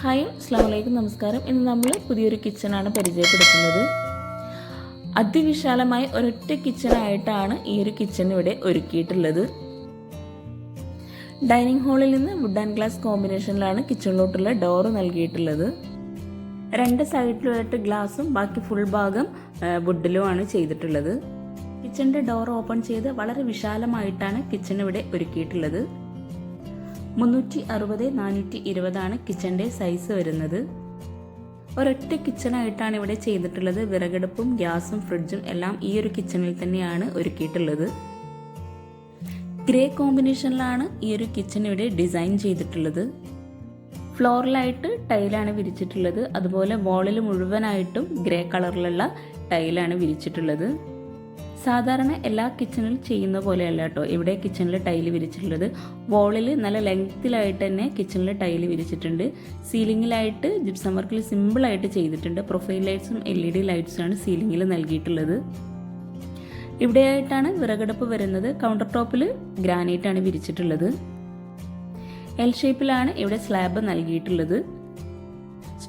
Hi അസ്ലാം വലൈക്കും നമസ്കാരം. ഇന്ന് നമ്മൾ പുതിയൊരു കിച്ചണാണ് പരിചയപ്പെടുത്തുന്നത്. അതിവിശാലമായ ഒരൊറ്റ കിച്ചണായിട്ടാണ് ഈ ഒരു കിച്ചൺ ഇവിടെ ഒരുക്കിയിട്ടുള്ളത്. ഡൈനിങ് ഹാളിൽ നിന്ന് വുഡ് ആൻഡ് ഗ്ലാസ് കോമ്പിനേഷനിലാണ് കിച്ചണിലോട്ടുള്ള ഡോർ നൽകിയിട്ടുള്ളത്. രണ്ട് സൈഡിലായിട്ട് ഗ്ലാസും ബാക്കി ഫുൾ ഭാഗം വുഡിലുമാണ് ചെയ്തിട്ടുള്ളത്. കിച്ചണിന്റെ ഡോർ ഓപ്പൺ ചെയ്ത് വളരെ വിശാലമായിട്ടാണ് കിച്ചൺ ഇവിടെ ഒരുക്കിയിട്ടുള്ളത്. മുന്നൂറ്റി അറുപത് നാനൂറ്റി ഇരുപതാണ് കിച്ചന്റെ സൈസ് വരുന്നത്. ഒരൊറ്റ കിച്ചണായിട്ടാണ് ഇവിടെ ചെയ്തിട്ടുള്ളത്. വിറകടുപ്പും ഗ്യാസും ഫ്രിഡ്ജും എല്ലാം ഈ ഒരു കിച്ചണിൽ തന്നെയാണ് ഒരുക്കിയിട്ടുള്ളത്. ഗ്രേ കോമ്പിനേഷനിലാണ് ഈ ഒരു കിച്ചൺ ഇവിടെ ഡിസൈൻ ചെയ്തിട്ടുള്ളത്. ഫ്ലോറിലായിട്ട് ടൈലാണ് വിരിച്ചിട്ടുള്ളത്. അതുപോലെ വാളിൽ മുഴുവനായിട്ടും ഗ്രേ കളറിലുള്ള ടൈലാണ് വിരിച്ചിട്ടുള്ളത്. സാധാരണ എല്ലാ കിച്ചണിൽ ചെയ്യുന്ന പോലെയല്ല കേട്ടോ. ഇവിടെ കിച്ചണിൽ ടൈൽ വിരിച്ചിട്ടുള്ളത്. വോളിൽ നല്ല ലെങ്ത്തിലായിട്ട് തന്നെ കിച്ചണിൽ ടൈൽ വിരിച്ചിട്ടുണ്ട്. സീലിങ്ങിലായിട്ട് ജിപ്സം വർക്കിൽ സിമ്പിളായിട്ട് ചെയ്തിട്ടുണ്ട്. പ്രൊഫൈൽ ലൈറ്റ്സും എൽ ഇ ഡി ലൈറ്റ്സുമാണ് സീലിങ്ങിൽ നൽകിയിട്ടുള്ളത്. ഇവിടെയായിട്ടാണ് വിറകടുപ്പ് വരുന്നത്. കൗണ്ടർ ടോപ്പിൽ ഗ്രാനൈറ്റ് ആണ് വിരിച്ചിട്ടുള്ളത്. എൽ ഷേപ്പിലാണ് ഇവിടെ സ്ലാബ് നൽകിയിട്ടുള്ളത്.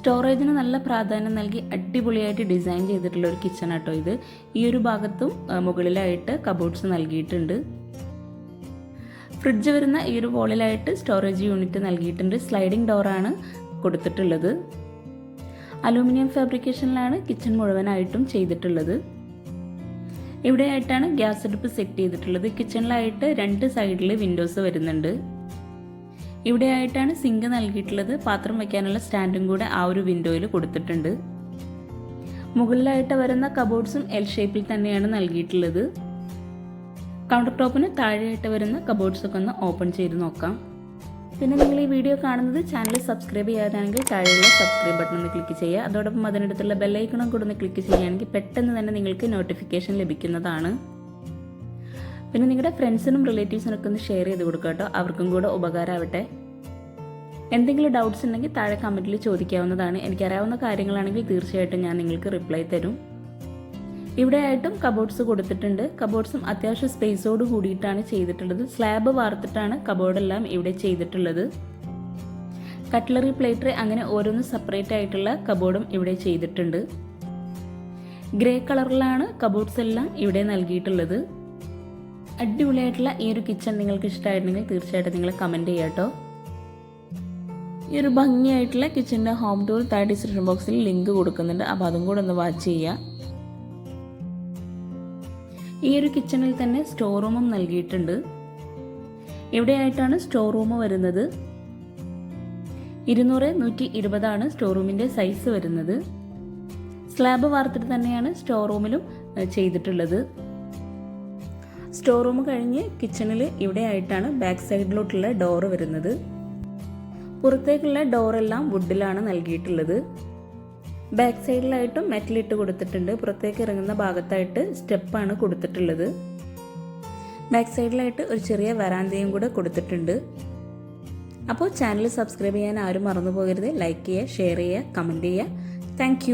സ്റ്റോറേജിന് നല്ല പ്രാധാന്യം നൽകി അടിപൊളിയായിട്ട് ഡിസൈൻ ചെയ്തിട്ടുള്ള ഒരു കിച്ചൺ ആട്ടോ ഇത്. ഈ ഒരു ഭാഗത്തും മുകളിലായിട്ട് കബോർഡ്സ് നൽകിയിട്ടുണ്ട്. ഫ്രിഡ്ജ് വരുന്ന ഈ ഒരു വോളിലായിട്ട് സ്റ്റോറേജ് യൂണിറ്റ് നൽകിയിട്ടുണ്ട്. സ്ലൈഡിംഗ് ഡോറാണ് കൊടുത്തിട്ടുള്ളത്. അലൂമിനിയം ഫാബ്രിക്കേഷനിലാണ് കിച്ചൺ മുഴുവനായിട്ടും ചെയ്തിട്ടുള്ളത്. ഇവിടെയായിട്ടാണ് ഗ്യാസ് അടുപ്പ് സെറ്റ് ചെയ്തിട്ടുള്ളത്. കിച്ചണിലായിട്ട് രണ്ട് സൈഡിൽ വിൻഡോസ് വരുന്നുണ്ട്. ഇവിടെയായിട്ടാണ് സിങ്ക് നൽകിയിട്ടുള്ളത്. പാത്രം വയ്ക്കാനുള്ള സ്റ്റാൻഡും കൂടെ ആ ഒരു വിൻഡോയിൽ കൊടുത്തിട്ടുണ്ട്. മുകളിലായിട്ട് വരുന്ന കബോർഡ്സും എൽ ഷേപ്പിൽ തന്നെയാണ് നൽകിയിട്ടുള്ളത്. കൗണ്ടർ ടോപ്പിന് താഴെയായിട്ട് വരുന്ന കബോർഡ്സൊക്കെ ഒന്ന് ഓപ്പൺ ചെയ്ത് നോക്കാം. പിന്നെ നിങ്ങൾ ഈ വീഡിയോ കാണുന്നത് ചാനൽ സബ്സ്ക്രൈബ് ചെയ്യാനാണെങ്കിൽ താഴെയുള്ള സബ്സ്ക്രൈബ് ബട്ടൺ ഒന്ന് ക്ലിക്ക് ചെയ്യുക. അതോടൊപ്പം അതിനടുത്തുള്ള ബെല്ലൈക്കണം കൂടെ ഒന്ന് ക്ലിക്ക് ചെയ്യുകയാണെങ്കിൽ പെട്ടെന്ന് തന്നെ നിങ്ങൾക്ക് നോട്ടിഫിക്കേഷൻ ലഭിക്കുന്നതാണ്. പിന്നെ നിങ്ങളുടെ ഫ്രണ്ട്സിനും റിലേറ്റീവ്സിനൊക്കെ ഒന്ന് ഷെയർ ചെയ്ത് കൊടുക്കുക കേട്ടോ. അവർക്കും കൂടെ ഉപകാരമാവട്ടെ എന്തെങ്കിലും ഡൗട്ട്സ് ഉണ്ടെങ്കിൽ താഴെ കമന്റിൽ ചോദിക്കാവുന്നതാണ്. എനിക്കറിയാവുന്ന കാര്യങ്ങളാണെങ്കിൽ തീർച്ചയായിട്ടും ഞാൻ നിങ്ങൾക്ക് റിപ്ലൈ തരും. ഇവിടെ ആയിട്ടും കബോർഡ്സ് കൊടുത്തിട്ടുണ്ട്. കബോർഡ്സും അത്യാവശ്യം സ്പേസോട് കൂടിയിട്ടാണ് ചെയ്തിട്ടുള്ളത്. സ്ലാബ് വാർത്തിട്ടാണ് കബോർഡെല്ലാം ഇവിടെ ചെയ്തിട്ടുള്ളത്. കട്ട്ലറി പ്ലേറ്റ് അങ്ങനെ ഓരോന്ന് സെപ്പറേറ്റ് ആയിട്ടുള്ള കബോർഡും ഇവിടെ ചെയ്തിട്ടുണ്ട്. ഗ്രേ കളറിലാണ് കബോർഡ്സ് എല്ലാം ഇവിടെ നൽകിയിട്ടുള്ളത്. അടിപൊളിയായിട്ടുള്ള ഈ ഒരു കിച്ചൺ നിങ്ങൾക്ക് ഇഷ്ടമായിട്ടുണ്ടെങ്കിൽ തീർച്ചയായിട്ടും നിങ്ങൾ കമന്റ് ചെയ്യാം കേട്ടോ ഈ ഒരു ഭംഗിയായിട്ടുള്ള കിച്ചണിന്റെ ഹോം ടൂർ താഴെ ഡിസ്ക്രിപ്ഷൻ ബോക്സിൽ ലിങ്ക് കൊടുക്കുന്നുണ്ട്. അപ്പോൾ അതും കൂടെ ഒന്ന് വാച്ച് ചെയ്യുക ഈ ഒരു കിച്ചണിൽ തന്നെ സ്റ്റോർ റൂമും നൽകിയിട്ടുണ്ട്. എവിടെയായിട്ടാണ് സ്റ്റോർ റൂം വരുന്നത്? ഇരുന്നൂറ് നൂറ്റി ഇരുപതാണ് സ്റ്റോർ റൂമിന്റെ സൈസ് വരുന്നത്. സ്ലാബ് വാർത്തിട്ട് തന്നെയാണ് സ്റ്റോർ റൂമിലും ചെയ്തിട്ടുള്ളത്. സ്റ്റോർ റൂം കഴിഞ്ഞ് കിച്ചണിൽ ഇവിടെ ആയിട്ടാണ് ബാക്ക് സൈഡിലോട്ടുള്ള ഡോറ് വരുന്നത്. പുറത്തേക്കുള്ള ഡോറെല്ലാം വുഡിലാണ് നൽകിയിട്ടുള്ളത്. ബാക്ക് സൈഡിലായിട്ടും മെറ്റൽ ഇട്ട് കൊടുത്തിട്ടുണ്ട്. പുറത്തേക്ക് ഇറങ്ങുന്ന ഭാഗത്തായിട്ട് സ്റ്റെപ്പാണ് കൊടുത്തിട്ടുള്ളത്. ബാക്ക് സൈഡിലായിട്ട് ഒരു ചെറിയ വരാന്തയും കൂടെ കൊടുത്തിട്ടുണ്ട്. അപ്പോൾ ചാനൽ സബ്സ്ക്രൈബ് ചെയ്യാൻ ആരും മറന്നു പോകരുത്. ലൈക്ക് ചെയ്യുക ഷെയർ ചെയ്യുക കമന്റ് ചെയ്യുക. താങ്ക്